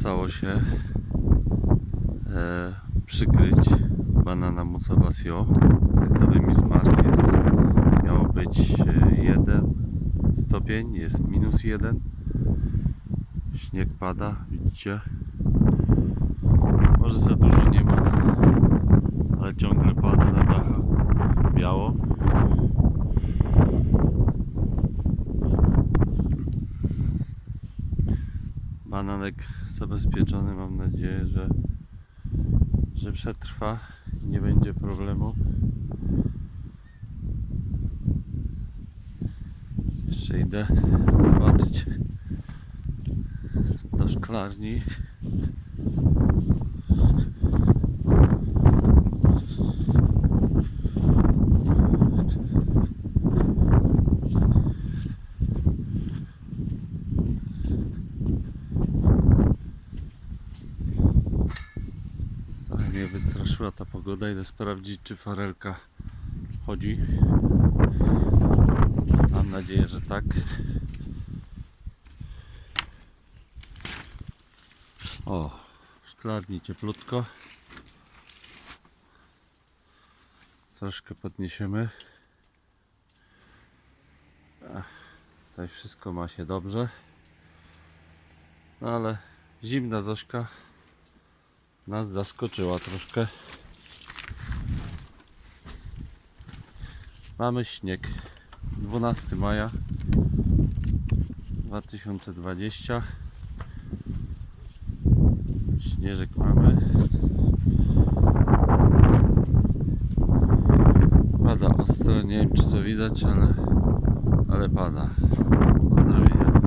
udało się e, przykryć banana Musabasio. Jak to Remis Mars jest, miało być e, 1 stopień, jest minus 1. Śnieg pada, widzicie? Może za dużo nie ma, ale ciągle pada Bananek zabezpieczony, mam nadzieję, że, że przetrwa i nie będzie problemu. Jeszcze idę zobaczyć do szklarni. Mnie wystraszyła ta pogoda. Idę sprawdzić, czy farelka chodzi. Mam nadzieję, że tak. O, szklarni cieplutko. Troszkę podniesiemy. Ach, tutaj wszystko ma się dobrze. No ale zimna Zośka nas zaskoczyła troszkę. Mamy śnieg. 12 maja 2020. Śnieżek mamy. Pada ostro, nie wiem czy to widać, ale, ale pada. Pozdrowienia.